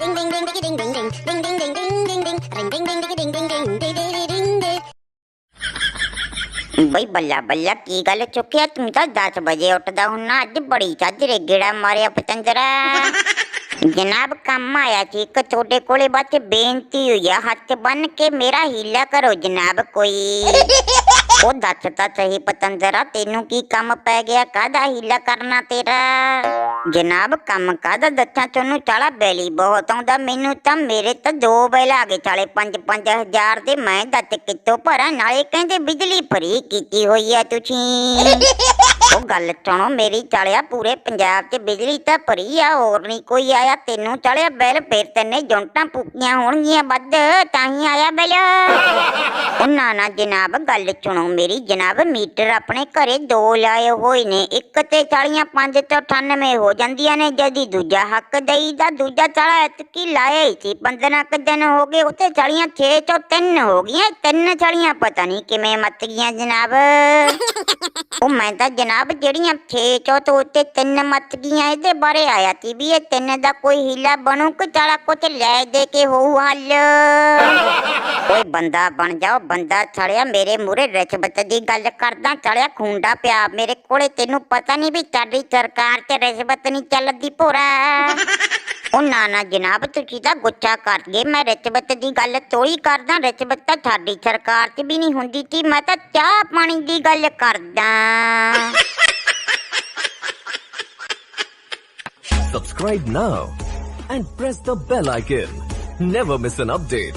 Ding ding ding ding ding ding ding ding ding ding ding ding ding ring ding ding ding ding ding ding ding ding ding ding ਬਈ ਬੱਲਾ ਬੱਲਾ ਕੀ ਗੱਲ ਚੁੱਕਿਆ ਤੂੰ ਤਾਂ 10 ਵਜੇ ਉੱਠਦਾ ਹੁੰਨਾ ਅੱਜ ਬੜੀ ਚਾਦਰੇ ਗੇੜਾ ਮਾਰਿਆ ਪਤੰਦਰਾ ਜਨਾਬ ਕੰਮ ਆਇਆ ਸੀ ਇੱਕ ਤੁਹਾਡੇ ਕੋਲੇ ਬਸ ਬੇਨਤੀ ਹੋਈ ਆ ਹੱਥ ਬੰਨ ਕੇ ਮੇਰਾ ਹੀਲਾ ਕਰੋ ਜਨਾਬ ਕੋਈ ਉਹ ਦੱਸ ਤਾਂ ਸਹੀ ਪਤੰਦਰਾ ਤੈਨੂੰ ਕੀ ਕੰਮ ਪੈ ਗਿਆ ਕਾਹਦਾ ਹੀਲਾ ਕਰਨਾ ਤੇਰਾ ਜਨਾਬ, ਕੰਮ ਕਾਹਦਾ ਦੱਸਾਂ? ਤੁਹਾਨੂੰ ਚਾਲਾ ਬੈਲੀ ਬਹੁਤ ਆਉਂਦਾ। ਮੈਨੂੰ ਤਾਂ ਮੇਰੇ ਤਾਂ ਦੋ ਬੈਲ ਆ ਗਏ ਚਾਲੇ। 5-5000 ਦੇ ਮੈਂ ਦੱਤ ਕਿੱਥੋਂ ਭਰਾਂ? ਨਾਲੇ ਕਹਿੰਦੇ ਬਿਜਲੀ ਫਰੀ ਕੀਤੀ ਹੋਈ ਆ ਤੁਸੀਂ। ਉਹ ਗੱਲ ਸੁਣੋ, ਮੇਰੀ ਚਾਲਿਆ ਪੂਰੇ ਪੰਜਾਬ 'ਚ ਬਿਜਲੀ ਤਾਂ ਭਰੀ ਆ, ਹੋਰ ਨਹੀਂ ਕੋਈ ਆਇਆ। ਤੈਨੂੰ ਚਾਲਿਆ ਬਿੱਲ ਫੇਰ ਤੈਨੇ ਜੁੰਟਾਂ ਫੂਕੀਆਂ ਹੋਣਗੀਆਂ, ਵੱਧ ਤਾਂ ਹੀ ਆਇਆ ਬਿੱਲ। ਉਹ ਨਾ ਨਾ ਜਨਾਬ ਗੱਲ ਸੁਣੋ, ਮੇਰੀ ਜਨਾਬ ਮੀਟਰ ਆਪਣੇ ਘਰੇ ਦੋ ਲਾਏ ਹੋਏ ਨੇ, ਇੱਕ ਤੇ ਚਾਲੀਆਂ 5 ਤੋਂ 98 ਹੋ ਜਾਂਦੀਆਂ ਨੇ ਜਦੀ ਦੂਜਾ ਹੱਕ ਦਈ ਦਾ ਦੂਜਾ ਚਾਲਾ ਇਤਕੀ ਲਾਏ ਹੀ ਸੀ 15 ਕੁ ਦਿਨ ਹੋ ਗਏ ਉੱਤੇ ਚਾਲੀਆਂ 6 ਤੋਂ 3 ਹੋ ਗਈਆਂ, ਤਿੰਨ ਚਾਲੀਆਂ ਪਤਾ ਨਹੀਂ ਕਿਵੇਂ ਮੱਤ ਗਈਆਂ ਜਨਾਬ। ਉਹ ਮੈਂ ਤਾਂ ਜਨਾਬ ਜਿਹੜੀਆਂ 6 ਤੋਂ ਉੱਤੇ ਤਿੰਨ ਮੱਤ ਇਹਦੇ ਬਾਰੇ ਆਇਆ ਸੀ ਵੀ ਇਹ ਤਿੰਨ ਦਾ ਕੋਈ ਹੀਲਾ ਬਣੂ ਕਿ ਚਾਲਾ ਕੁਛ ਲੈ ਦੇ ਕੇ ਹੋਊ ਹੱਲ? ਕੋਈ ਬੰਦਾ ਬਣ ਜਾਓ ਬੰਦਾ ਛੜਿਆ ਮੇਰੇ ਮੂਰੇ ਰਿਸ਼ਵਤ ਦੀ ਗੱਲ ਕਰਦਾ ਚੜਿਆ ਖੁੰਡਾ ਪਿਆ ਮੇਰੇ ਕੋਲੇ, ਤੈਨੂੰ ਪਤਾ ਨਹੀਂ ਵੀ ਤੁਹਾਡੀ ਸਰਕਾਰ ਤੇ ਰਿਸ਼ਵਤ ਨਹੀਂ ਚੱਲਦੀ ਭੋਰਾ। ਉਹ ਨਾ ਨਾ ਜਨਾਬ ਤੁਸੀਂ ਤਾਂ ਗੁੱਸਾ ਕਰ ਗਏ ਮੈਂ ਰਿਸ਼ਵਤ ਦੀ ਗੱਲ ਤੋਈ ਕਰਦਾ ਰਿਸ਼ਵਤ ਤਾਂ ਤੁਹਾਡੀ ਸਰਕਾਰ 'ਚ ਵੀ ਨਹੀਂ ਹੁੰਦੀ ਸੀ ਮੈਂ ਤਾਂ ਚਾਹ ਪਾਣੀ ਦੀ ਗੱਲ ਕਰਦਾ Subscribe now and press the bell icon. Never miss an update.